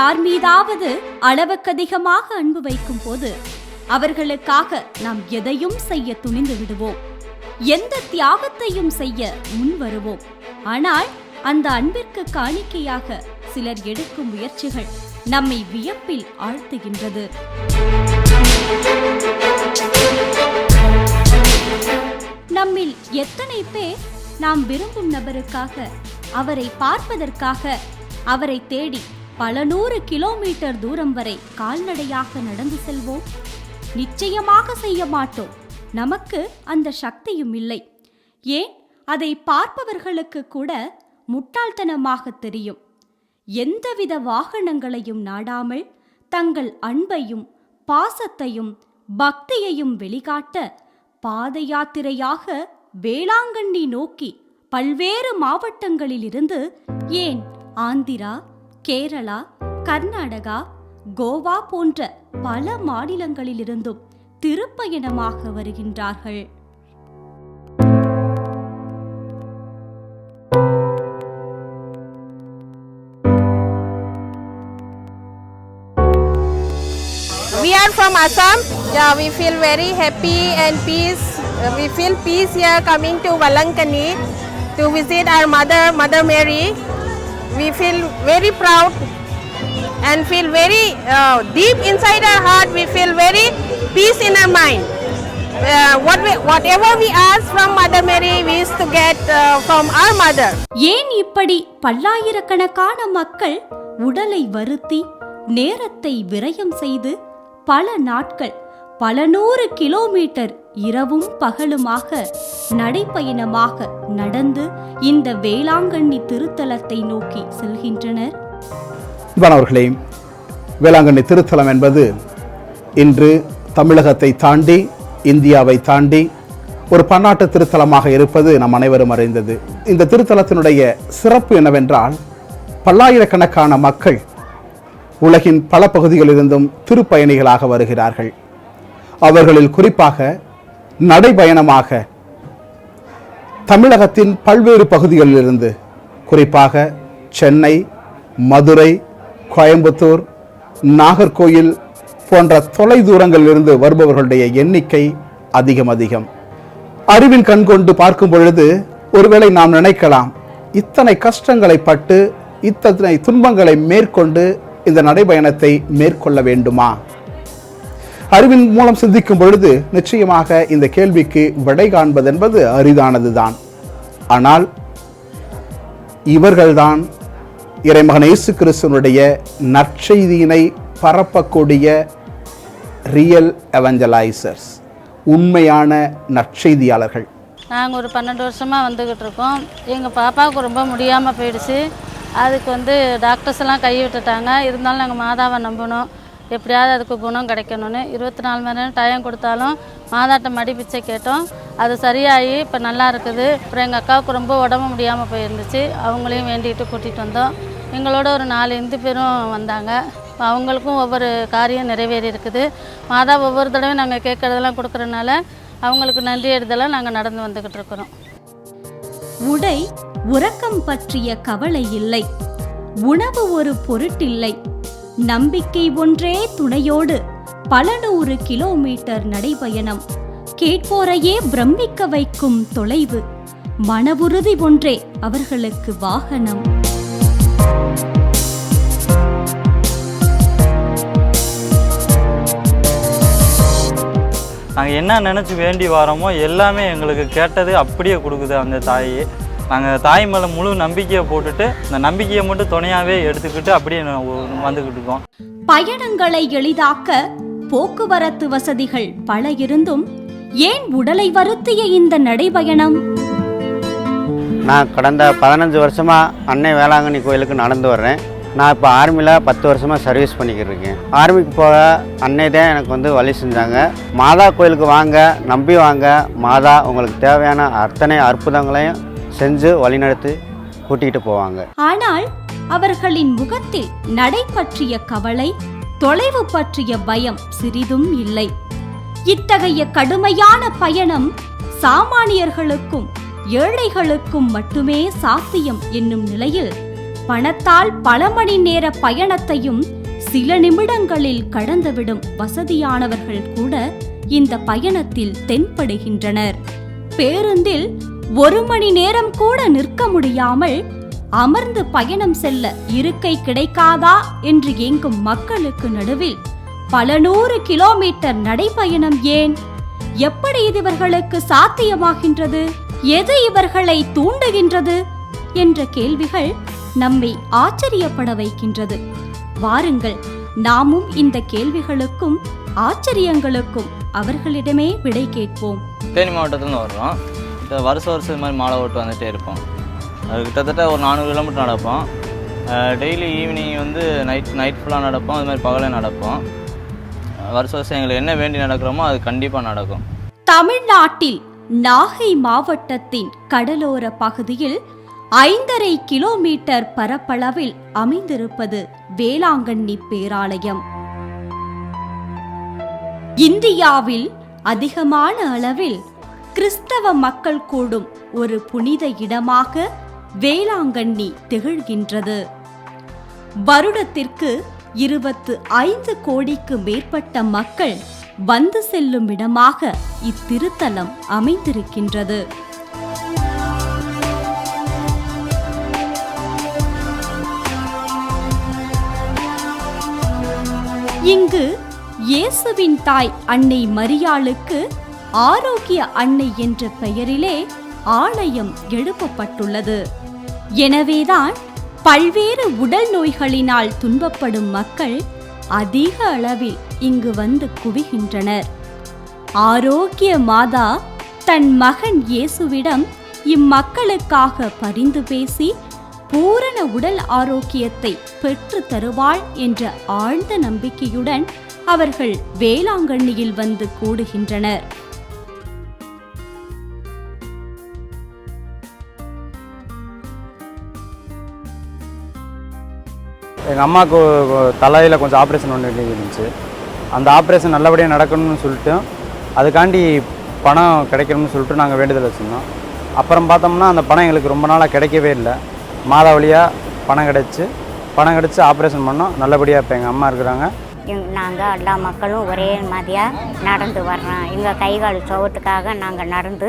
யார் மீதாவது அளவுக்கதிகமாக அன்பு வைக்கும் போது அவர்களுக்காக நாம் எதையும் செய்ய துணிந்து விடுவோம். எந்த தியாகத்தையும் செய்ய முன் வருவோம். ஆனால் அந்த அன்பிற்கு காணிக்கையாக சிலர் எடுக்கும் முயற்சிகள் நம்மை வியப்பில் ஆழ்த்துகின்றது. நம்மில் எத்தனை பேர் நாம் விரும்பும் நபருக்காக அவரை பார்ப்பதற்காக அவரை தேடி பல நூறு கிலோமீட்டர் தூரம் வரை கால்நடையாக நடந்து செல்வோம். நிச்சயமாக செய்ய மாட்டோம். நமக்கு அந்த சக்தியும் இல்லை. ஏன்? அதை பார்ப்பவர்களுக்கு கூட முட்டாள்தனமாக தெரியும். எந்தவித வாகனங்களையும் நாடாமல் தங்கள் அன்பையும் பாசத்தையும் பக்தியையும் வெளிகாட்ட பாத யாத்திரையாக வேளாங்கண்ணி நோக்கி பல்வேறு மாவட்டங்களிலிருந்து ஏன் ஆந்திரா கேரளா கர்நாடகா கோவா போன்ற பல மாநிலங்களிலிருந்தும் திருப்பயணமாக வருகின்றார்கள் We are from Assam. Yeah, we feel very happy and peace. We feel peace here coming to Valankani to visit our mother, Mother Mary. We feel very proud and feel very uh, deep inside our heart. We feel very peace in our mind. What we, whatever we ask from Mother Mary, we used to get uh, from our mother. ஏன் இப்படி பல்லாயிரக்கணக்கான மக்கள் உடலை வருத்தி நேரத்தை விரயம் செய்து பல நாட்கள் பல நூறு கிலோமீட்டர் இரவும் பகலுமாக நடைப்பயணமாக நடந்து இந்த வேளாங்கண்ணி திருத்தலத்தை நோக்கி செல்கின்றனர். இவனவர்களே வேளாங்கண்ணி திருத்தலம் என்பது இன்று தமிழகத்தை தாண்டி இந்தியாவை தாண்டி ஒரு பன்னாட்டு திருத்தலமாக இருப்பது நம் அனைவரும் அறிந்தது. இந்த திருத்தலத்தினுடைய சிறப்பு என்னவென்றால் பல்லாயிரக்கணக்கான மக்கள் உலகின் பல பகுதிகளிலிருந்தும் திருப்பயணிகளாக வருகிறார்கள். அவர்களில் குறிப்பாக நடைபயணமாக தமிழகத்தின் பல்வேறு பகுதிகளிலிருந்து குறிப்பாக சென்னை மதுரை கோயம்புத்தூர் நாகர்கோயில் போன்ற தொலை தூரங்களிலிருந்து வருபவர்களுடைய எண்ணிக்கை அதிகம் அதிகம். அறிவின் கண் கொண்டு பார்க்கும் பொழுது ஒருவேளை நாம் நினைக்கலாம் இத்தனை கஷ்டங்களை பட்டு இத்தனை துன்பங்களை மேற்கொண்டு இந்த நடைபயணத்தை மேற்கொள்ள வேண்டுமா? அறிவின் மூலம் சிந்திக்கும் பொழுது நிச்சயமாக இந்த கேள்விக்கு விடை காண்பதென்பது அரிதானதுதான். ஆனால் இவர்கள்தான் இறைமகன் இயேசு கிறிஸ்தனுடைய நற்செய்தியினை பரப்பக்கூடிய ரியல் எவஞ்சலைசர்ஸ் உண்மையான நற்செய்தியாளர்கள். நாங்கள் ஒரு பன்னெண்டு வருஷமாக வந்துக்கிட்டு இருக்கோம். எங்கள் பாப்பாவுக்கு ரொம்ப முடியாமல் போயிடுச்சு. அதுக்கு வந்து டாக்டர்ஸ் எல்லாம் கை விட்டுட்டாங்க. இருந்தாலும் நாங்கள் மாதாவை நம்பணும். எப்படியாவது அதுக்கு குணம் கிடைக்கணும்னு இருபத்தி நாலு மணி நேரம் டைம் கொடுத்தாலும் மாதாட்ட மடி பிச்சை கேட்டோம். அது சரியாகி இப்போ நல்லா இருக்குது. அப்புறம் எங்கள் அக்காவுக்கு ரொம்ப உடம்பு முடியாமல் போயிருந்துச்சு. அவங்களையும் வேண்டிகிட்டு கூட்டிகிட்டு வந்தோம். எங்களோட ஒரு நாலு இந்து பேரும் வந்தாங்க. அவங்களுக்கும் ஒவ்வொரு காரியம் நிறைவேறி இருக்குது. மாதா ஒவ்வொரு தடவையும் நாங்கள் கேட்குறதெல்லாம் கொடுக்குறதுனால அவங்களுக்கு நன்றி எடுதெல்லாம் நாங்கள் நடந்து வந்துக்கிட்டு இருக்கிறோம். உடை உறக்கம் பற்றிய கவலை இல்லை. உணவு ஒரு பொருட்டில்லை. நம்பிக்கை ஒன்றே துணையோடு பல நூறு கிலோமீட்டர் நடைபயணம். கேட்போரையே பிரமிக்க வைக்கும் தொலைவு. மனவுறுதி ஒன்றே அவர்களுக்கு வாகனம். நாங்கள் என்ன நினச்சி வேண்டி வரோமோ எல்லாமே எங்களுக்கு கேட்டது அப்படியே கொடுக்குது அந்த தாயே. நாங்கள் தாய் மேலே முழு நம்பிக்கையை போட்டுட்டு இந்த நம்பிக்கையை மட்டும் துணையாகவே எடுத்துக்கிட்டு அப்படியே வந்துக்கிட்டு இருக்கோம். பயணங்களை எளிதாக்க போக்குவரத்து வசதிகள் பல இருந்தும் ஏன் உடலை வருத்திய இந்த நடைபயணம்? நான் கடந்த பதினஞ்சு வருஷமாக அன்னை வேளாங்கண்ணி கோயிலுக்கு நடந்து வர்றேன். நான் இப்போ ஆர்மியில் பத்து வருஷமாக சர்வீஸ் பண்ணிக்கிட்டு இருக்கேன். ஆர்மிக்கு போக அன்னை தான் எனக்கு வந்து வழி செஞ்சாங்க. மாதா கோயிலுக்கு வாங்க நம்பி வாங்க. மாதா உங்களுக்கு தேவையான அத்தனை அற்புதங்களையும் செஞ்சு வழிநடத்தி கூட்டிகிட்டு போவாங்க. ஆனால் அவர்களின் முகத்தில் நடை பற்றிய கவலை தொலைவு பற்றிய பயம் சிறிதும் இல்லை. இத்தகைய கடுமையான பயணம் சாமானியர்களுக்கும் ஏழைகளுக்கும் மட்டுமே சாத்தியம் என்னும் நிலையில் பணத்தால் பல மணி நேர பயணத்தையும் சில நிமிடங்களில் கடந்துவிடும் வசதியானவர்கள் கூட இந்த பயணத்தில் தென்படுகின்றனர். பேருந்தில் ஒரு மணி நேரம் கூட நிற்க முடியாமல் அமர்ந்து பயணம் செல்ல இருக்கை கிடைக்காதா என்று ஏங்கும் மக்களுக்கு நடுவில் பல நூறு கிலோமீட்டர் நடைபயணம் ஏன்? எப்படி இது இவர்களுக்கு சாத்தியமாகின்றது? எது இவர்களை தூண்டுகின்றது? என்ற கேள்விகள் நம்மை ஆச்சரியப்பட வைக்கின்றது. வாருங்கள் நாமும் இந்த கேள்விகளுக்கும் ஆச்சரியங்களுக்கும் அவர்களிடமே விடை கேட்போம். தேனி மாவட்டத்துலேருந்து வர்றோம். வருஷம் வருஷம் இது மாதிரி மாலை ஓட்டு வந்துகிட்டே இருப்போம். அது கிட்டத்தட்ட ஒரு நானூறு கிலோமீட்டர் நடப்போம். டெய்லி ஈவினிங் வந்து நைட் நைட் ஃபுல்லாக நடப்போம். அது மாதிரி பகலே நடப்போம். வருஷ வருஷம் எங்களுக்கு என்ன வேண்டி நடக்கிறோமோ அது கண்டிப்பாக நடக்கும். தமிழ்நாட்டில் நாகை மாவட்டத்தின் கடலோர பகுதியில் ஐந்தரை கிலோமீட்டர் பரப்பளவில் அமைந்திருப்பது வேளாங்கண்ணி பேராலயம். இந்தியாவில் அதிகமான அளவில் கிறிஸ்தவ மக்கள் கூடும் ஒரு புனித இடமாக வேளாங்கண்ணி திகழ்கின்றது. வருடத்திற்கு இருபத்து ஐந்து கோடிக்கு மேற்பட்ட மக்கள் வந்து செல்லும் இடமாக இத்திருத்தலம் அமைந்திருக்கின்றது. இங்கு இயேசுவின் தாய் அன்னை மரியாளுக்கு ஆரோக்கிய அன்னை என்ற பெயரிலே ஆலயம் எழுப்பப்பட்டுள்ளது. எனவேதான் பல்வேறு உடல் நோய்களினால் துன்பப்படும் மக்கள் அதிக அளவில் இங்கு வந்து குவிகின்றனர். ஆரோக்கிய மாதா தன் மகன் இயேசுவிடம் இம்மக்களுக்காக பரிந்து பேசி பூரண உடல் ஆரோக்கியத்தை பெற்று தருவாள் என்ற ஆழ்ந்த நம்பிக்கையுடன் அவர்கள் வேளாங்கண்ணியில் வந்து கூடுகின்றனர். எங்கள் அம்மாவுக்கு தலையில் கொஞ்சம் ஆப்ரேஷன் ஒன்று இருந்துச்சு. அந்த ஆப்ரேஷன் நல்லபடியாக நடக்கணும்னு சொல்லிட்டு அதுக்காண்டி பணம் கிடைக்கணும்னு சொல்லிட்டு நாங்கள் வேண்டுதல் வச்சுருந்தோம். அப்புறம் பார்த்தோம்னா அந்த பணம் எங்களுக்கு ரொம்ப நாளாக கிடைக்கவே இல்லை. மாதா வழியாக பணம் கிடச்சி பணம் கிடச்சி ஆப்ரேஷன் பண்ணோம். நல்லபடியாக இப்போ எங்கள் அம்மா இருக்கிறாங்க. நாங்கள் எல்லா மக்களும் ஒரே மாதிரியாக நடந்து வர்றோம். எங்கள் கை கால் சோகத்துக்காக நாங்கள் நடந்து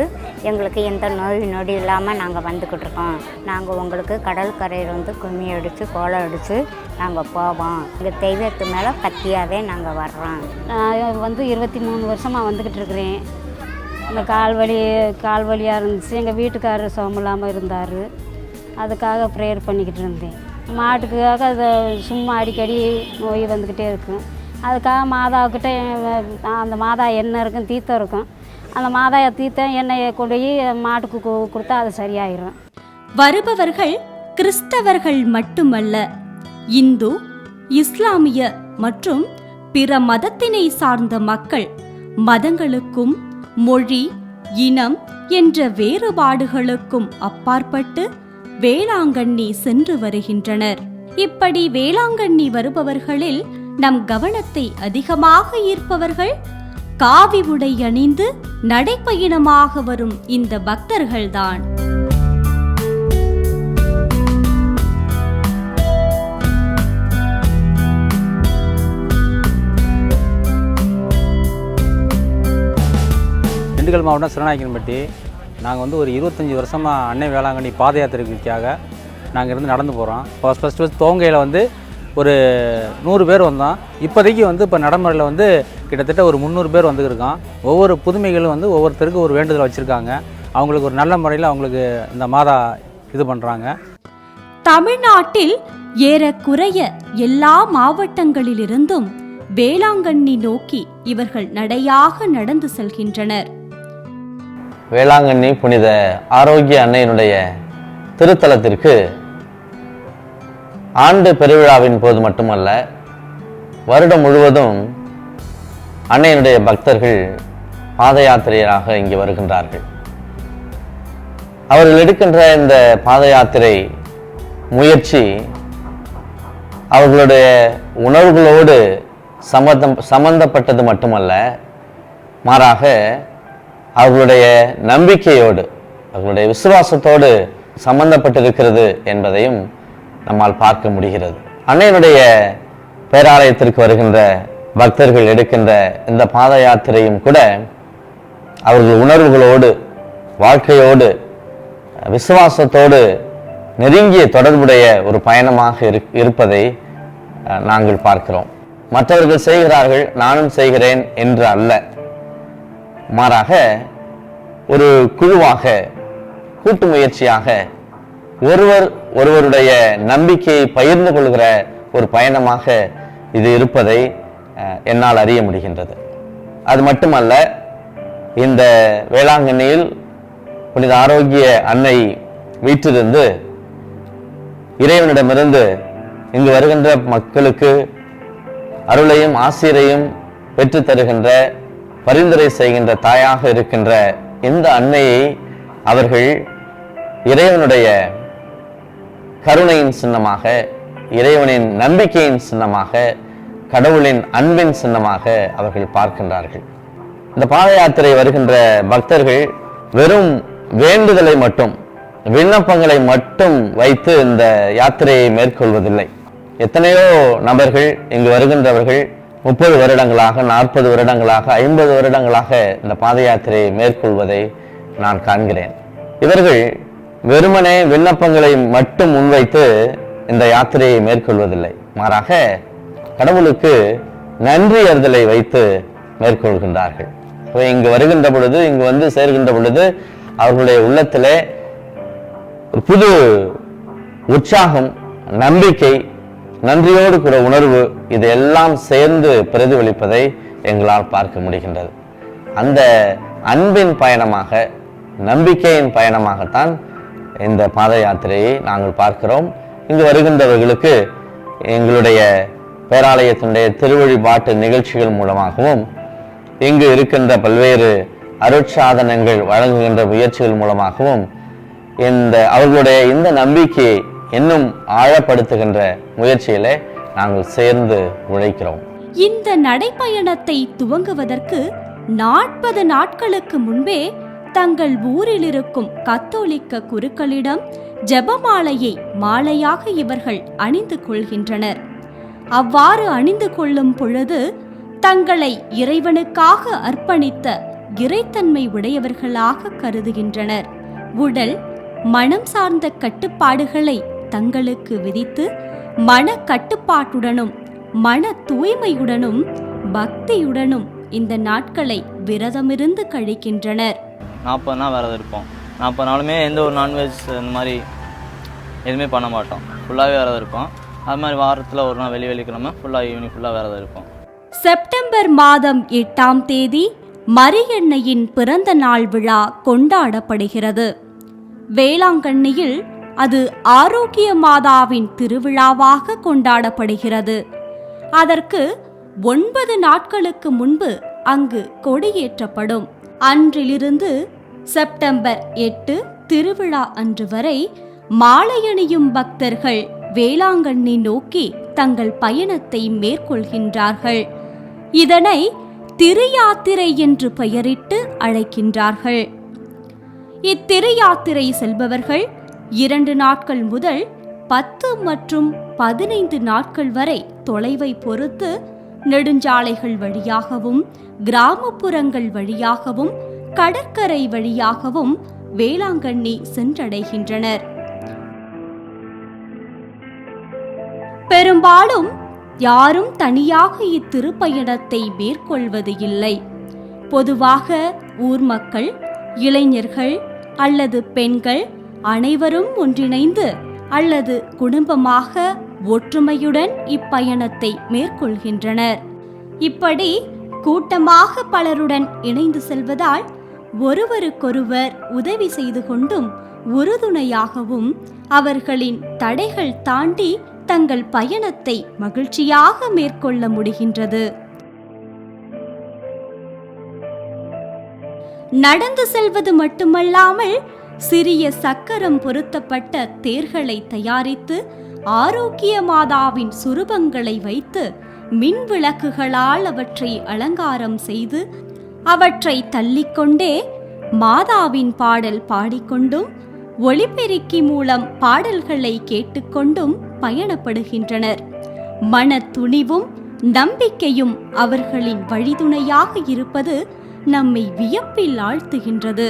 எங்களுக்கு எந்த நோய் நொடி இல்லாமல் நாங்கள் வந்துக்கிட்டு இருக்கோம். நாங்கள் உங்களுக்கு கடற்கரையில் வந்து கும்மி அடித்து கோலம் அடித்து நாங்கள் போவோம். எங்கள் தெய்வத்து மேலே பத்தியாகவே நாங்கள் வர்றோம். நான் வந்து இருபத்தி மூணு வருஷமாக வந்துக்கிட்டு இருக்கிறேன். இந்த கால் வலி கால் வலியாக இருந்துச்சு. எங்கள் வீட்டுக்காரர் சுகம் இல்லாமல் இருந்தார். அதுக்காக ப்ரேயர் பண்ணிக்கிட்டு இருந்தேன். மாட்டுக்காக அது சும்மா அடிக்கடி நோய் வந்துக்கிட்டே இருக்கும் அதுக்காக மாதாவுக்கிட்ட அந்த மாதா எண்ணெய் இருக்கும் தீர்த்தம் இருக்கும். அந்த மாதா தீர்த்தம் எண்ணெயை கொண்டு போய் மாட்டுக்கு கொடுத்தா அது சரியாயிரும். வருபவர்கள் கிறிஸ்தவர்கள் மட்டுமல்ல இந்து இஸ்லாமிய மற்றும் பிற மதத்தினை சார்ந்த மக்கள் மதங்களுக்கும் மொழி இனம் என்ற வேறுபாடுகளுக்கும் அப்பாற்பட்டு வேளாங்கண்ணி சென்று வருகின்றனர். இப்படி வேளாங்கண்ணி வருபவர்களில் நம் கவனத்தை அதிகமாக ஈர்ப்பவர்கள் காவி உடை அணிந்து நடைப்பயணமாக வரும் இந்த பக்தர்கள்தான். திண்டுக்கல் மாவட்டம் சிறநாயக்கன்பட்டி நாங்கள் வந்து ஒரு இருபத்தஞ்சி வருஷமாக அன்னை வேளாங்கண்ணி பாத யாத்திரைக்காக நாங்கள் இருந்து நடந்து போகிறோம். ஃபஸ்ட் ஃபஸ்ட் ஃபஸ்ட் தோங்கையில் வந்து ஒரு நூறு பேர் வந்தோம். இப்போதைக்கு வந்து இப்போ நடைமுறையில் வந்து கிட்டத்தட்ட ஒரு முந்நூறு பேர் வந்துருக்கோம் ஒவ்வொரு புதுமைகளும் வந்து ஒவ்வொருத்தருக்கு ஒரு வேண்டுதல் வச்சுருக்காங்க. அவங்களுக்கு ஒரு நல்ல முறையில் அவங்களுக்கு இந்த மாதா இது பண்ணுறாங்க. தமிழ்நாட்டில் ஏறக்குறைய எல்லா மாவட்டங்களிலிருந்தும் வேளாங்கண்ணி நோக்கி இவர்கள் நடையாக நடந்து செல்கின்றனர். வேளாங்கண்ணி புனித ஆரோக்கிய அன்னையினுடைய திருத்தலத்திற்கு ஆண்டு பெருவிழாவின் போது மட்டுமல்ல வருடம் முழுவதும் அன்னையினுடைய பக்தர்கள் பாத யாத்திரையராக இங்கே வருகின்றார்கள். அவர்கள் எடுக்கின்ற இந்த பாத யாத்திரை முயற்சி அவர்களுடைய உணர்வுகளோடு சம்பந்தம் சம்பந்தப்பட்டது மட்டுமல்ல மாறாக அவர்களுடைய நம்பிக்கையோடு அவர்களுடைய விசுவாசத்தோடு சம்பந்தப்பட்டிருக்கிறது என்பதையும் நம்மால் பார்க்க முடிகிறது. அன்னையினுடைய பேராலயத்திற்கு வருகின்ற பக்தர்கள் எடுக்கின்ற இந்த பாத யாத்திரையும் கூட அவர்கள் உணர்வுகளோடு வாழ்க்கையோடு விசுவாசத்தோடு நெருங்கிய தொடர்புடைய ஒரு பயணமாக இரு- இருப்பதை நாங்கள் பார்க்கிறோம். மற்றவர்கள் செய்கிறார்கள் நானும் செய்கிறேன் என்று அல்ல. மாறாக ஒரு குழுவாக கூட்டு முயற்சியாக ஒருவர் ஒருவருடைய நம்பிக்கையை பகிர்ந்து கொள்கிற ஒரு பயணமாக இது இருப்பதை என்னால் அறிய முடிகின்றது. அது மட்டுமல்ல இந்த வேளாங்கண்ணியில் புனித ஆரோக்கிய அன்னை வீற்றிருந்து இறைவனிடமிருந்து இங்கு வருகின்ற மக்களுக்கு அருளையும் ஆசிரியையும் பெற்றுத் தருகின்ற பரிந்துரை செய்கின்ற தாயாக இருக்கின்ற இந்த அன்னையை அவர்கள் இறைவனுடைய கருணையின் சின்னமாக இறைவனின் நம்பிக்கையின் சின்னமாக கடவுளின் அன்பின் சின்னமாக அவர்கள் பார்க்கின்றார்கள். இந்த பாத யாத்திரை வருகின்ற பக்தர்கள் வெறும் வேண்டுதலை மட்டும் விண்ணப்பங்களை மட்டும் வைத்து இந்த யாத்திரையை மேற்கொள்வதில்லை. எத்தனையோ நபர்கள் இங்கு வருகின்றவர்கள் முப்பது வருடங்களாக நாற்பது வருடங்களாக ஐம்பது வருடங்களாக இந்த பாத யாத்திரையை மேற்கொள்வதை நான் காண்கிறேன். இவர்கள் வெறுமனே விண்ணப்பங்களை மட்டும் முன்வைத்து இந்த யாத்திரையை மேற்கொள்வதில்லை. மாறாக கடவுளுக்கு நன்றி அறிதலை வைத்து மேற்கொள்கின்றார்கள். இப்போ இங்கு வருகின்ற பொழுது இங்கு வந்து சேர்கின்ற பொழுது அவர்களுடைய உள்ளத்திலே புது உற்சாகம் நம்பிக்கை நன்றியோடு கூட உணர்வு இதையெல்லாம் சேர்ந்து பிரதிபலிப்பதை எங்களால் பார்க்க முடிகின்றது. அந்த அன்பின் பயணமாக நம்பிக்கையின் பயணமாகத்தான் இந்த பாத யாத்திரையை நாங்கள் பார்க்கிறோம். இங்கு வருகின்றவர்களுக்கு எங்களுடைய பேராலயத்தினுடைய திருவழிபாட்டு நிகழ்ச்சிகள் மூலமாகவும் இங்கு இருக்கின்ற பல்வேறு அருட்சாதனங்கள் வழங்குகின்ற முயற்சிகள் மூலமாகவும் இந்த அவர்களுடைய இந்த நம்பிக்கையை இன்னும் ஆழப்படுத்துகின்ற முயற்சியில நாங்கள் சேர்ந்து உழைக்கிறோம். இந்த நடைப்பயணத்தை துவங்குவதற்கு நாற்பது நாட்களுக்கு முன்பே தங்கள் ஊரில் இருக்கும் கத்தோலிக்க குருக்களிடம் ஜெபமாலையை மாலையாக இவர்கள் அணிந்து கொள்கின்றனர். அவ்வாறு அணிந்து கொள்ளும் பொழுது தங்களை இறைவனுக்காக அர்ப்பணித்த இறைத்தன்மை உடையவர்களாக கருதுகின்றனர். உடல் மனம் சார்ந்த கட்டுப்பாடுகளை தங்களுக்கு விதித்து மன கட்டுப்பாட்டுடனும் மன தூய்மையுடனும் பக்தியுடனும் இந்த நாட்களை விரதமிருந்து கழிக்கின்றனர். நாற்பது நாள் விரதம் இருப்போம். நாற்பது நாளுமே எந்த ஒரு நான்வெஜ் இந்த மாதிரி எதுவுமே பண்ண மாட்டோம். ஃபுல்லாகவே விரதம் இருப்போம். அது மாதிரி வாரத்தில் ஒரு நாள் வெளி வெள்ளிக்கிழமை ஃபுல்லாக ஈவினிங் ஃபுல்லாக விரதம் இருப்போம். செப்டம்பர் மாதம் எட்டாம் தேதி மரியன்னையின் பிறந்த நாள் விழா கொண்டாடப்படுகிறது. வேளாங்கண்ணியில் அது ஆரோக்கிய மாதாவின் திருவிழாவாக கொண்டாடப்படுகிறது. அதற்கு ஒன்பது நாட்களுக்கு முன்பு அங்கு கொடியேற்றப்படும். அன்றிலிருந்து செப்டம்பர் எட்டு திருவிழா அன்று வரை மாலையணியும் பக்தர்கள் வேளாங்கண்ணி நோக்கி தங்கள் பயணத்தை மேற்கொள்கின்றார்கள். இதனை திருயாத்திரை என்று பெயரிட்டு அழைக்கின்றார்கள். இத்திருயாத்திரை செல்பவர்கள் இரண்டு நாட்கள் முதல் பத்து மற்றும் பதினைந்து நாட்கள் வரை தொலைவை பொறுத்து நெடுஞ்சாலைகள் வழியாகவும் கிராமப்புறங்கள் வழியாகவும் கடற்கரை வழியாகவும் வேளாங்கண்ணி சென்றடைகின்றனர். பெரும்பாலும் யாரும் தனியாக இத்திருப்பயணத்தை மேற்கொள்வது இல்லை. பொதுவாக ஊர் மக்கள் இளைஞர்கள் அல்லது பெண்கள் அனைவரும் ஒன்றிணைந்து அல்லது குடும்பமாக ஒற்றுமையுடன் இப்பயணத்தை மேற்கொள்கின்றனர். இப்படி கூட்டமாக பலருடன் இணைந்து செல்வதால் ஒருவருக்கொருவர் உதவி செய்து கொண்டும் உறுதுணையாகவும் அவர்களின் தடைகள் தாண்டி தங்கள் பயணத்தை மகிழ்ச்சியாக மேற்கொள்ள முடிகின்றது. நடந்து செல்வது மட்டுமல்லாமல் சிறிய சக்கரம் பொருத்தப்பட்ட தேர்களை தயாரித்து ஆரோக்கிய மாதாவின் சுரூபங்களை வைத்து மின் விளக்குகளால் அவற்றை அலங்காரம் செய்து அவற்றை தள்ளிக்கொண்டே மாதாவின் பாடல் பாடிக்கொண்டும் ஒளிபெருக்கி மூலம் பாடல்களை கேட்டுக்கொண்டும் பயணப்படுகின்றனர். மன துணிவும் நம்பிக்கையும் அவர்களின் வழிதுணையாக இருப்பது நம்மை வியப்பில் ஆழ்த்துகின்றது.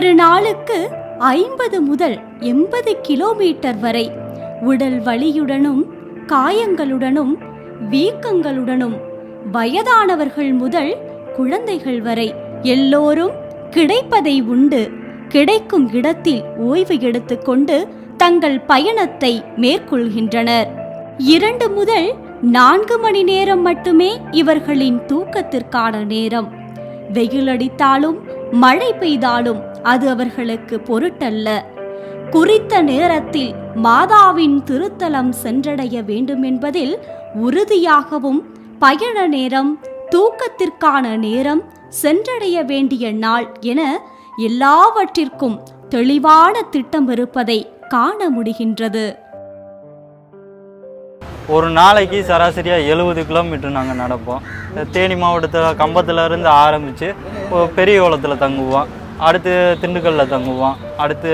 ஒரு நாளுக்கு ஐம்பது முதல் எண்பது கிலோமீட்டர் வரை உடல் வலியுடனும் காயங்களுடனும் வீக்கங்களுடனும் வயதானவர்கள் முதல் குழந்தைகள் வரை எல்லோரும் கிடைப்பதை உண்டு. கிடைக்கும் இடத்தில் ஓய்வு எடுத்துக்கொண்டு தங்கள் பயணத்தை மேற்கொள்கின்றனர். இரண்டு முதல் நான்கு மணி நேரம் மட்டுமே இவர்களின் தூக்கத்திற்கான நேரம். வெயிலடித்தாலும் மழை பெய்தாலும் அது அவர்களுக்கு பொருட்டல்ல. குறித்த நேரத்தில் மாதாவின் திருத்தலம் சென்றடைய வேண்டும் என்பதில் உறுதியாகவும் பயண நேரம் தூக்கத்திற்கான நேரம் சென்றடைய வேண்டிய நாள் என எல்லாவற்றிற்கும் தெளிவான திட்டம் இருப்பதை காண முடிகின்றது. ஒரு நாளைக்கு சராசரியாக எழுபது கிலோமீட்டர் நாங்கள் நடப்போம். தேனி மாவட்டத்தில் கம்பத்துலேருந்து ஆரம்பித்து பெரிய ஓலத்தில் தங்குவோம். அடுத்து திண்டுக்கல்லில் தங்குவோம் அடுத்து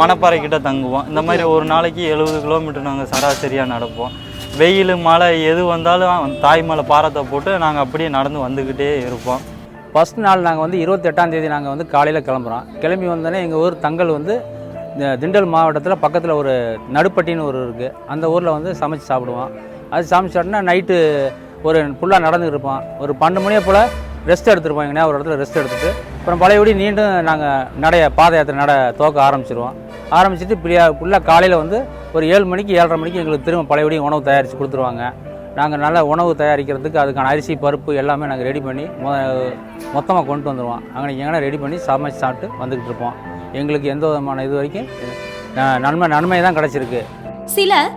மணப்பாறை கிட்ட தங்குவோம் இந்த மாதிரி ஒரு நாளைக்கு எழுபது கிலோமீட்டர் நாங்கள் சராசரியாக நடப்போம். வெயில் மழை எது வந்தாலும் தாய் மலை பாரத்தை போட்டு நாங்கள் அப்படியே நடந்து வந்துக்கிட்டே இருப்போம். ஃபஸ்ட் நாள் நாங்கள் வந்து இருபத்தெட்டாம் தேதி நாங்கள் வந்து காலையில் கிளம்புறோம். கிளம்பி வந்தோடனே எங்கள் ஊர் தங்கல் வந்து இந்த திண்டல் மாவட்டத்தில் பக்கத்தில் ஒரு நடுப்பட்டின்னு ஒரு இருக்குது அந்த ஊரில் வந்து சமைச்சு சாப்பிடுவோம். அது சமைச்சோடனே நைட்டு ஒரு ஃபுல்லாக நடந்துட்டு இருப்போம். ஒரு பன்னெண்டு மணியை போல் ரெஸ்ட் எடுத்துருப்போம் எங்கன்னா ஒரு இடத்துல ரெஸ்ட் எடுத்துட்டு அப்புறம் பழையபடி நீண்டும் நாங்கள் நடைய பாத யாத்திரை நட துவக்க ஆரம்பிச்சிருவோம். ஆரம்பிச்சிட்டு இப்படியா ஃபுல்லாக காலையில் வந்து ஒரு ஏழு மணிக்கு ஏழரை மணிக்கு எங்களுக்கு திரும்ப பழையபடி உணவு தயாரித்து கொடுத்துருவாங்க. நாங்கள் நல்ல உணவு தயாரிக்கிறதுக்கு அதுக்கான அரிசி பருப்பு எல்லாமே நாங்கள் ரெடி பண்ணி மொ மொத்தமாக கொண்டு வந்துடுவோம் அங்கே எங்கன்னா ரெடி பண்ணி சமைச்சு சாப்பிட்டு வந்துக்கிட்டு இருப்போம். எங்களுக்கு எந்த விதமான இது வரைக்கும் நன்மை நன்மை தான் கிடச்சிருக்கு. சிலர்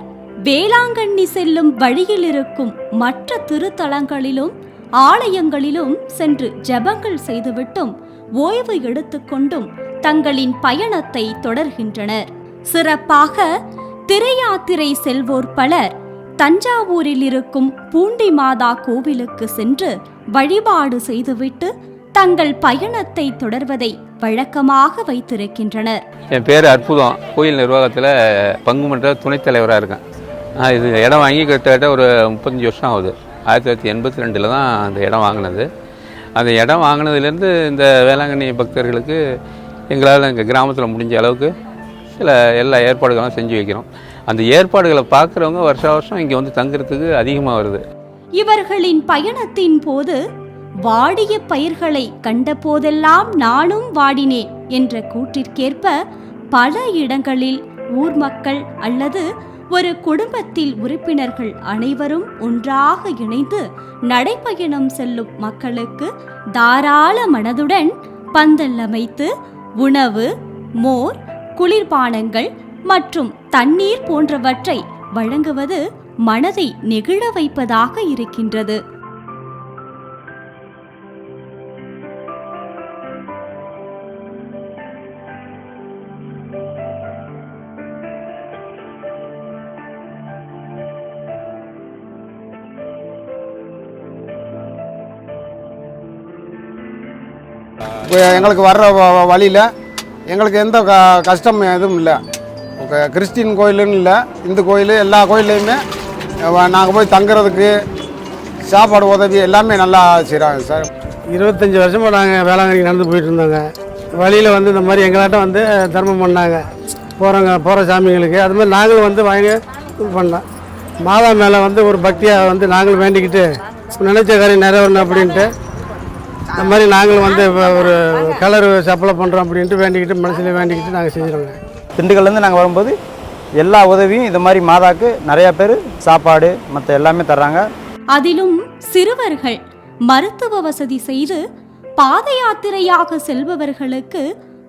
வேளாங்கண்ணி செல்லும் வழியில் இருக்கும் மற்ற திருத்தலங்களிலும் ஆலயங்களிலும் சென்று ஜெபங்கள் செய்துவிட்டும் ஓய்வு எடுத்துக்கொண்டும் தங்களின் பயணத்தை தொடர்கின்றனர். சிறப்பாக திரையாத்திரை செல்வோர் பலர் தஞ்சாவூரில் இருக்கும் பூண்டி மாதா கோவிலுக்கு சென்று வழிபாடு செய்துவிட்டு தங்கள் பயணத்தை தொடர்வதை வழக்கமாக வைத்திருக்கின்றனர். என் பேர் அற்புதம். கோயில் நிர்வாகத்தில் பங்கு மன்ற துணைத் தலைவராக இருக்கேன். இது இடம் வாங்கி கிட்டத்தட்ட ஒரு முப்பத்தஞ்சு வருஷம் ஆகுது. ஆயிரத்தி தொள்ளாயிரத்தி எண்பத்தி ரெண்டில் தான் அந்த இடம் வாங்கினது. அந்த இடம் வாங்கினதுலேருந்து இந்த வேளாங்கண்ணி பக்தர்களுக்கு எங்களால் எங்கள் கிராமத்தில் முடிஞ்ச அளவுக்கு சில எல்லா ஏற்பாடுகளும் செஞ்சு வைக்கிறோம். அந்த ஏற்பாடுகளை பார்க்குறவங்க வருஷா வருஷம் இங்கே வந்து தங்குறதுக்கு அதிகமாக வருது. இவர்களின் பயணத்தின் போது வாடிய பயிர்களை கண்ட போதெல்லாம் நானும் வாடினேன் என்ற கூற்றிற்கேற்ப பல இடங்களில் ஊர் மக்கள் அல்லது ஒரு குடும்பத்தில் உறுப்பினர்கள் அனைவரும் ஒன்றாக இணைந்து நடைப்பயணம் செல்லும் மக்களுக்கு தாராள மனதுடன் பந்தல் அமைத்து உணவு மோர் குளிர்பானங்கள் மற்றும் தண்ணீர் போன்றவற்றை வழங்குவது மனதை நெகிழ வைப்பதாக இருக்கின்றது. எங்களுக்கு வர்ற வ- வழியில் எங்களுக்கு எந்த க கஷ்டம் எதுவும் இல்லை. இப்போ கிறிஸ்டின் கோயிலுன்னு இல்லை. இந்து கோயில் எல்லா கோயில்லையுமே நாங்கள் போய் தங்குறதுக்கு சாப்பாடு உதவி எல்லாமே நல்லா செய்கிறாங்க சார். இருபத்தஞ்சி வருஷமாக நாங்கள் வேளாங்கண்ணி நடந்து போயிட்டு இருந்தோங்க. வழியில் வந்து இந்த மாதிரி எங்களாட்ட வந்து தர்மம் பண்ணாங்க. போகிறவங்க போகிற சாமிங்களுக்கு அது மாதிரி நாங்களும் வந்து வாங்கி இது பண்ணோம். மாதா மேலே வந்து ஒரு பக்தியாக வந்து நாங்களும் வேண்டிக்கிட்டு நினைச்ச காரியம் நிறைவேறணும் அப்படின்ட்டு இந்த மாதிரி நாங்களும் வந்து இப்ப ஒரு கலர் சப்ளை பண்ணுறோம் அப்படின்ட்டு வேண்டிக்கிட்டு மனசில் வேண்டிக்கிட்டு நாங்கள் செஞ்சுருவோங்க திண்டுக்கல்லேருந்து நாங்கள் வரும்போது எல்லா உதவியும் இந்த மாதிரி மாதாக்கு நிறையா பேர் சாப்பாடு மற்ற எல்லாமே தர்றாங்க. அதிலும் சிறுவர்கள் மருத்துவ வசதி செய்து பாத யாத்திரையாக செல்பவர்களுக்கு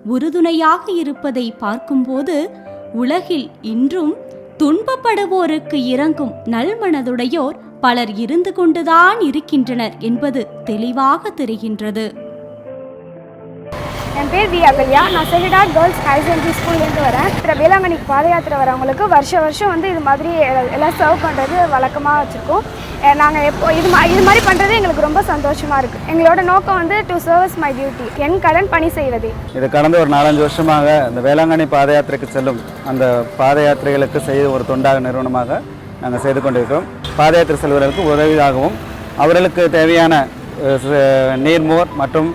உறுதுணையாக இருப்பதை பார்க்கும்போது உலகில் இன்றும் துன்பப்படுவோருக்கு இறங்கும் நல்மனதுடையோர் பலர் இருந்து கொண்டுதான் இருக்கின்றனர் என்பது தெளிவாக தெரிகின்றது. என் பேர் வி அகல்யா நான் செகிடாட் கேர்ள்ஸ் ஹையர் செகண்டரி ஸ்கூல்லேருந்து வரேன். அப்புறம் வேளாங்கண்ணிக்கு பாத யாத்திரை வரவங்களுக்கு வருஷம் வருஷம் வந்து இது மாதிரி எல்லாம் சர்வ் பண்ணுறது வழக்கமாக வச்சுருக்கோம். நாங்கள் எப்போ இது மா இது மாதிரி பண்ணுறது எங்களுக்கு ரொம்ப சந்தோஷமாக இருக்குது எங்களோட நோக்கம் வந்து டு சர்வஸ் மை டியூட்டி என் கடன் பணி செய்வதே. இது கடந்த ஒரு நாலஞ்சு வருஷமாக இந்த வேளாங்கண்ணி பாத யாத்திரைக்கு செல்லும் அந்த பாத யாத்திரைகளுக்கு செய்த ஒரு தொண்டாக நிறுவனமாக நாங்கள் செய்து கொண்டிருக்கிறோம். பாத யாத்திரை செல்வர்களுக்கு உதவியாகவும் அவர்களுக்கு தேவையான நீர்மோர் மற்றும்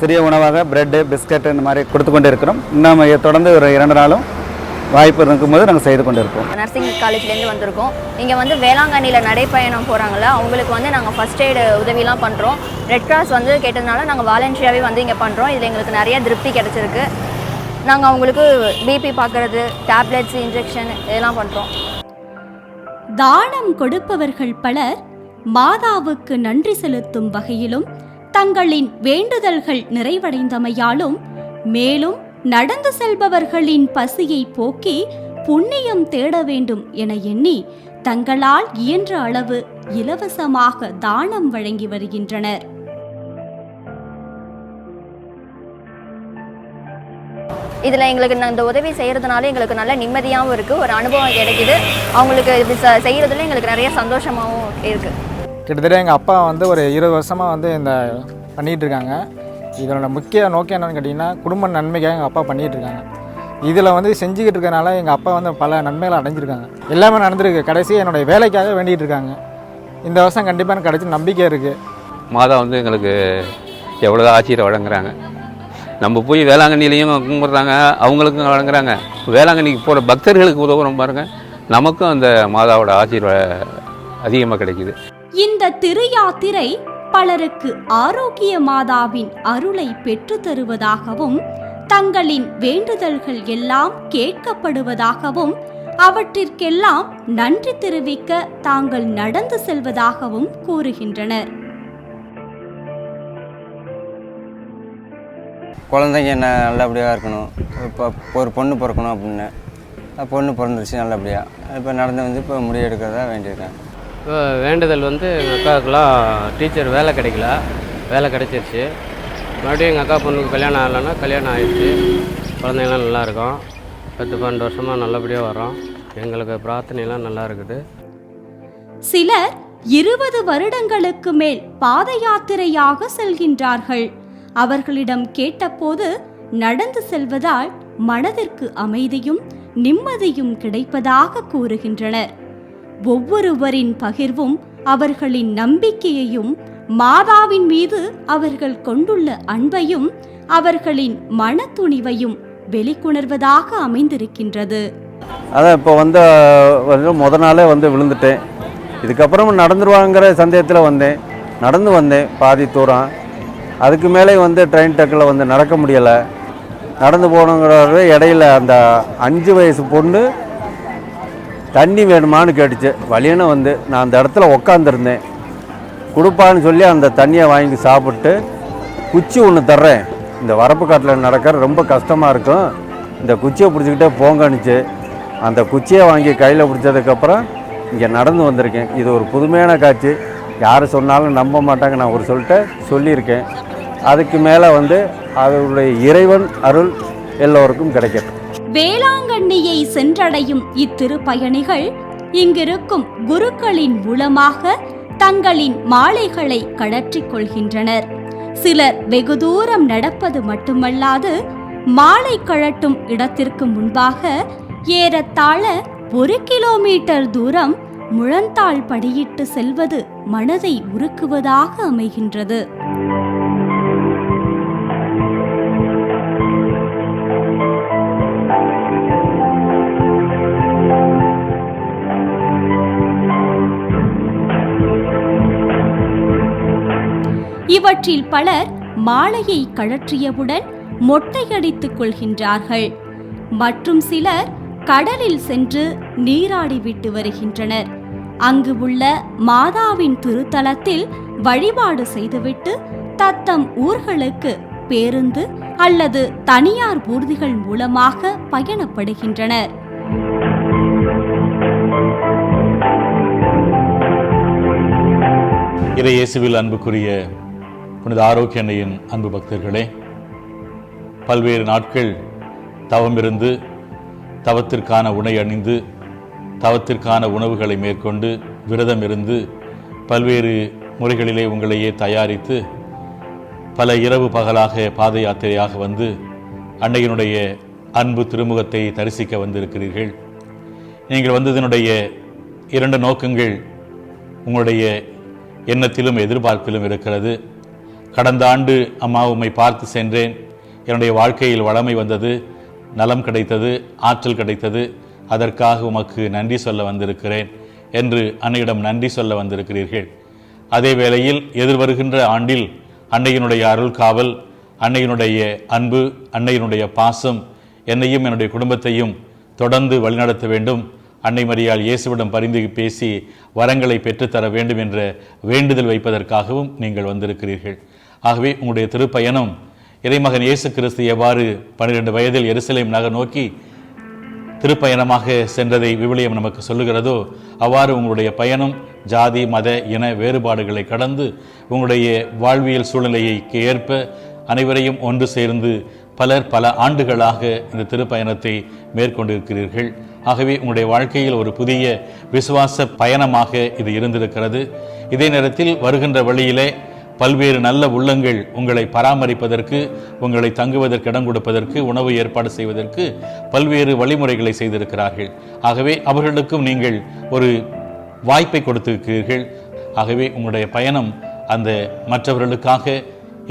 சிறிய உணவாக பிரெட்டு பிஸ்கட் இந்த மாதிரி கொடுத்து கொண்டு இருக்கிறோம் இன்னும் தொடர்ந்து ஒரு இரண்டு நாளும் வாய்ப்பு இருக்கும்போது நாங்கள் செய்து கொண்டு இருக்கோம் நர்சிங் காலேஜ்லேருந்து வந்திருக்கோம். இங்கே வந்து வேளாங்கண்ணியில் நடைப்பயணம் போகிறாங்கள அவங்களுக்கு வந்து நாங்கள் ஃபஸ்ட் எய்டு உதவிலாம் பண்ணுறோம். ரெட் கிராஸ் வந்து கேட்டதுனால நாங்கள் வாலண்டியராகவே வந்து இங்கே பண்ணுறோம். இதில் எங்களுக்கு நிறைய திருப்தி கிடச்சிருக்கு. நாங்கள் அவங்களுக்கு பிபி பார்க்குறது டேப்லெட்ஸ் இன்ஜெக்ஷன் இதெல்லாம் பண்ணுறோம். தானம் கொடுப்பவர்கள் பலர் மாதாவுக்கு நன்றி செலுத்தும் வகையிலும் தங்களின் வேண்டுதல்கள் நிறைவடைந்தமையாலும் மேலும் நடந்து செல்பவர்களின் பசியை போக்கி புண்ணியம் தேட வேண்டும் என எண்ணி தங்களால் இயன்ற அளவு இலவசமாக தானம் வழங்கி வருகின்றனர். இதில் எங்களுக்கு நான் இந்த உதவி செய்கிறதுனால எங்களுக்கு நல்ல நிம்மதியாகவும் இருக்குது ஒரு அனுபவம் கிடைக்குது. அவங்களுக்கு இது ச- செய்கிறதுல எங்களுக்கு நிறைய சந்தோஷமாகவும் இருக்குது கிட்டத்தட்ட எங்கள் அப்பா வந்து ஒரு இருபது வருஷமாக வந்து இந்த பண்ணிகிட்டு இருக்காங்க. இதனோட முக்கிய நோக்கம் என்னன்னு கேட்டிங்கன்னா குடும்ப நன்மைக்காக எங்கள் அப்பா பண்ணிகிட்டு இருக்காங்க. இதில் வந்து செஞ்சுக்கிட்டு இருக்கனால எங்கள் அப்பா வந்து பல நன்மைகளை அடைஞ்சிருக்காங்க. எல்லாமே நடந்திருக்கு. கடைசி என்னுடைய வேலைக்காக வேண்டிகிட்டு இருக்காங்க. இந்த வருஷம் கண்டிப்பாக எனக்கு கிடைச்ச நம்பிக்கை இருக்குது மாதா வந்து எங்களுக்கு எவ்வளோ ஆட்சியரை வழங்குறாங்க. நம்ம போய் வேளாங்கண்ணிலையும் கும்பிட்றாங்க அவங்களுக்கும் வழங்குறாங்க. வேளாங்கண்ணிக்கு போகிற பக்தர்களுக்கு உதவுறோம் பாருங்க. நமக்கும் அந்த மாதாவோட ஆசீர்வாத அதிகமாக கிடைக்குது. இந்த திரு யாத்திரை பலருக்கு ஆரோக்கிய மாதாவின் அருளை பெற்று தருவதாகவும் தங்களின் வேண்டுதல்கள் எல்லாம் கேட்கப்படுவதாகவும் அவற்றிற்கெல்லாம் நன்றி தெரிவிக்க தாங்கள் நடந்து செல்வதாகவும் கூறுகின்றனர். குழந்தைங்க என்ன நல்லபடியாக இருக்கணும். இப்போ ஒரு பொண்ணு பிறக்கணும் அப்படின்னு. பொண்ணு பிறந்துருச்சு நல்லபடியாக இப்போ நடந்து வந்து இப்போ முடிவெடுக்கிறதா வேண்டியிருக்கேன். இப்போ வேண்டுதல் வந்து எங்கள் அக்காவுக்குலாம் டீச்சர் வேலை கிடைக்கல. வேலை கிடைச்சிருச்சு. மறுபடியும் எங்கள் அக்கா பொண்ணுக்கு கல்யாணம் ஆகலைன்னா கல்யாணம் ஆயிடுச்சு. குழந்தைங்களாம் நல்லா இருக்கும் பத்து பன்னெண்டு வருஷமாக நல்லபடியாக வரோம் எங்களுக்கு பிரார்த்தனைலாம் நல்லா இருக்குது சிலர் இருபது வருடங்களுக்கு மேல் பாத யாத்திரையாக செல்கின்றார்கள். அவர்களிடம் கேட்டபோது நடந்து செல்வதால் மனதிற்கு அமைதியும் நிம்மதியும் கிடைப்பதாக கூறுகின்றனர். ஒவ்வொருவரின் பகிர்வும் அவர்களின் நம்பிக்கையையும் மாதாவின் மீது அவர்கள் கொண்டுள்ள அன்பையும் அவர்களின் மனத்துணிவையும் வெளிக்கொணர்வதாக அமைந்திருக்கின்றது. அதான் இப்போ வந்து முத நாளே வந்து விழுந்துட்டேன். இதுக்கப்புறம் நடந்துருவாங்கிற சந்தேகத்தில் வந்தேன். நடந்து வந்தேன். பாதி தூரம். அதுக்கு மேலே வந்து ட்ரெயின் டக்கில் வந்து நடக்க முடியலை. நடந்து போகணுங்கிறது இடையில அந்த அஞ்சு வயசு பொண்ணு தண்ணி வேணுமான்னு கேட்டுச்சு. வழியன்னு வந்து நான் அந்த இடத்துல உக்காந்துருந்தேன். கொடுப்பான்னு சொல்லி அந்த தண்ணியை வாங்கி சாப்பிட்டு குச்சி ஒன்று தர்றேன். இந்த வரப்பு காட்டில் நடக்கிற ரொம்ப கஷ்டமாக இருக்கும். இந்த குச்சியை பிடிச்சிக்கிட்டே போங்கன்னுச்சு. அந்த குச்சியை வாங்கி கையில் பிடிச்சதுக்கப்புறம் இங்கே நடந்து வந்திருக்கேன். இது ஒரு புதுமையான காட்சி. யார் சொன்னாலும் நம்ப மாட்டாங்க. நான் ஒரு சொல்லிட்டு சொல்லியிருக்கேன். அதுக்கு மேலே வந்து அவருடைய இறைவன் அருள் எல்லோருக்கும் கிடைக்கட்டும். வேளாங்கண்ணியை சென்றடையும் இத்திருப்பயணிகள் இங்கிருக்கும் குருக்களின் மூலமாக தங்களின் மாலைகளை கழற்றிக் கொள்கின்றனர். சிலர் வெகு தூரம் நடப்பது மட்டுமல்லாது மாலை கழட்டும் இடத்திற்கு முன்பாக ஏறத்தாழ ஒரு கிலோமீட்டர் தூரம் முழந்தாள் படியிட்டு செல்வது மனதை உருக்குவதாக அமைகின்றது. இவற்றில் பலர் மாலையை கழற்றியவுடன் மொட்டையடித்துக் கொள்கின்றார்கள். மற்றும் சிலர் கடலில் சென்று நீராடிவிட்டு வருகின்றனர். அங்கு உள்ள மாதாவின் திருத்தலத்தில் வழிபாடு செய்துவிட்டு தத்தம் ஊர்களுக்கு பேருந்து அல்லது தனியார் ஊர்திகள் மூலமாக பயணப்படுகின்றனர். இறை இயேசுவில் அன்புக்குரிய புனித ஆரோக்கிய அன்னையின் அன்பு பக்தர்களே பல்வேறு நாட்கள் தவமிருந்து தவத்திற்கான உணை அணிந்து தவத்திற்கான உணவுகளை மேற்கொண்டு விரதம் இருந்து பல்வேறு முறைகளிலே உங்களையே தயாரித்து பல இரவு பகலாக பாத யாத்திரையாக வந்து அன்னையினுடைய அன்பு திருமுகத்தை தரிசிக்க வந்திருக்கிறீர்கள். நீங்கள் வந்ததனுடைய இரண்டு நோக்கங்கள் உங்களுடைய எண்ணத்திலும் எதிர்பார்ப்பிலும் இருக்கிறது. கடந்த ஆண்டு அம்மா உம்மை பார்த்து சென்றேன். என்னுடைய வாழ்க்கையில் வளமை வந்தது நலம் கிடைத்தது ஆற்றல் கிடைத்தது. அதற்காக உமக்கு நன்றி சொல்ல வந்திருக்கிறேன் என்று அன்னையிடம் நன்றி சொல்ல வந்திருக்கிறீர்கள். அதே வேளையில் எதிர்வருகின்ற ஆண்டில் அன்னையினுடைய அருள் காவல் அன்னையினுடைய அன்பு அன்னையினுடைய பாசம் என்னையும் என்னுடைய குடும்பத்தையும் தொடர்ந்து வழிநடத்த வேண்டும். அன்னை மரியால் இயேசுவிடம் பரிந்து பேசி வரங்களை பெற்றுத்தர வேண்டும் என்ற வேண்டுதல் வைப்பதற்காகவும் நீங்கள் வந்திருக்கிறீர்கள். ஆகவே உங்களுடைய திருப்பயணம் இறைமகன் இயேசு கிறிஸ்து எவ்வாறு பன்னிரண்டு வயதில் எருசலேம் நகர் நோக்கி திருப்பயணமாக சென்றதை விவிலியம் நமக்கு சொல்லுகிறதோ அவ்வாறு உங்களுடைய பயணம் ஜாதி மத இன வேறுபாடுகளை கடந்து உங்களுடைய வாழ்வியல் சூழ்நிலைக்கு ஏற்ப அனைவரையும் ஒன்று சேர்ந்து பலர் பல ஆண்டுகளாக இந்த திருப்பயணத்தை மேற்கொண்டிருக்கிறீர்கள். ஆகவே உங்களுடைய வாழ்க்கையில் ஒரு புதிய விசுவாச பயணமாக இது இருந்திருக்கிறது. இதே நேரத்தில் வருகின்ற வழியிலே பல்வேறு நல்ல உள்ளங்கள் உங்களை பராமரிப்பதற்கு உங்களை தங்குவதற்கு இடம் கொடுப்பதற்கு உணவு ஏற்பாடு செய்வதற்கு பல்வேறு வழிமுறைகளை செய்திருக்கிறார்கள். ஆகவே அவர்களுக்கும் நீங்கள் ஒரு வாய்ப்பை கொடுத்திருக்கிறீர்கள். ஆகவே உங்களுடைய பயணம் அந்த மற்றவர்களுக்காக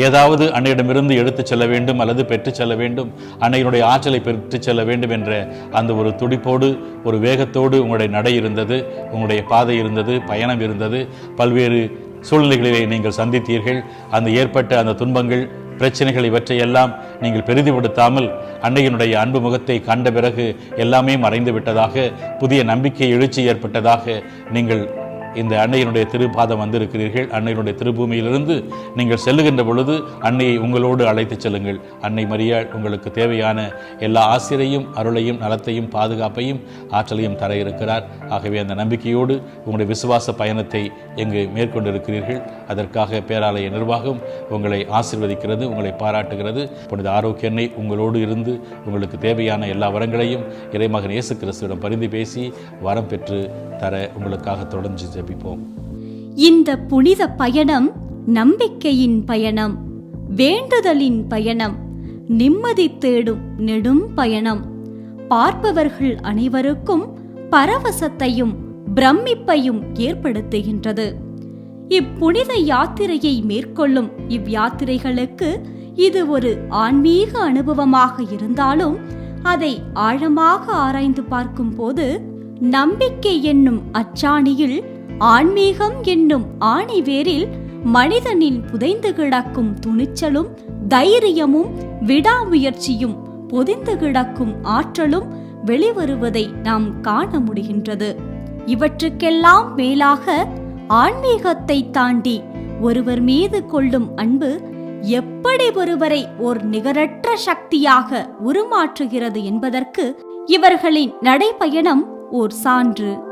ஏதாவது அன்னையிடமிருந்து எடுத்துச் செல்ல வேண்டும் அல்லது பெற்றுச் செல்ல வேண்டும் அன்னையினுடைய ஆற்றலை பெற்றுச் செல்ல வேண்டும் என்ற அந்த ஒரு துடிப்போடு ஒரு வேகத்தோடு உங்களுடைய நடை இருந்தது உங்களுடைய பாதை இருந்தது பயணம் இருந்தது பல்வேறு சூழ்நிலைகளிலே நீங்கள் சந்தித்தீர்கள். அந்த ஏற்பட்ட அந்த துன்பங்கள் பிரச்சனைகள் இவற்றையெல்லாம் நீங்கள் பெரிதுபடுத்தாமல் அன்னையினுடைய அன்பு முகத்தை கண்ட பிறகு எல்லாமே மறைந்து விட்டதாக புதிய நம்பிக்கை எழுச்சி ஏற்பட்டதாக நீங்கள் இந்த அன்னையினுடைய திருப்பாதம் வந்திருக்கிறீர்கள். அன்னையினுடைய திருப்பூமியிலிருந்து நீங்கள் செல்லுகின்ற பொழுது அன்னையை உங்களோடு அழைத்துச் செல்லுங்கள். அன்னை மரியாள் உங்களுக்கு தேவையான எல்லா ஆசிரியையும் அருளையும் நலத்தையும் பாதுகாப்பையும் ஆற்றலையும் தர இருக்கிறார். ஆகவே அந்த நம்பிக்கையோடு உங்களுடைய விசுவாச பயணத்தை இங்கு மேற்கொண்டிருக்கிறீர்கள். அதற்காக பேராலய நிர்வாகம் உங்களை ஆசிர்வதிக்கிறது உங்களை பாராட்டுகிறது. புனித ஆரோக்கிய அன்னை உங்களோடு இருந்து உங்களுக்கு தேவையான எல்லா வரங்களையும் இறைமகன் இயேசு கிறிஸ்துவிடம் பரிந்து பேசி வரம் பெற்று தர உங்களுக்காக தொடர்ந்து ஜெபிப்போம். இந்த புனித பயணம் நம்பிக்கையின் பயணம் வேண்டுதலின் பயணம் நிம்மதி தேடும் நெடும் பயணம். பார்ப்பவர்கள் அனைவருக்கும் பரவசத்தையும் பிரமிப்பையும் ஏற்படுத்துகின்றது. இப்புனித யாத்திரையை மேற்கொள்ளும் இவ்யாத்திரைகளுக்கு இது ஒரு ஆன்மீக அனுபவமாக இருந்தாலும் அதை ஆழமாக ஆராய்ந்து பார்க்கும்போது நம்பிக்கை என்னும் அச்சாணியில் ஆன்மீகம் என்னும் ஆணிவேரில் மனிதனின் புதைந்து கிடக்கும் துணிச்சலும் தைரியமும் விடாமுயற்சியும் பொதிந்து கிடக்கும் ஆற்றலும் வெளிவருவதை நாம் காண முடிகின்றது. இவற்றுக்கெல்லாம் மேலாக ஆன்மீகத்தை தாண்டி ஒருவர் மீது கொள்ளும் அன்பு எப்படி ஒருவரை ஓர் நிகரற்ற சக்தியாக உருமாற்றுகிறது என்பதற்கு இவர்களின் நடைபயணம் ஓர் சான்று.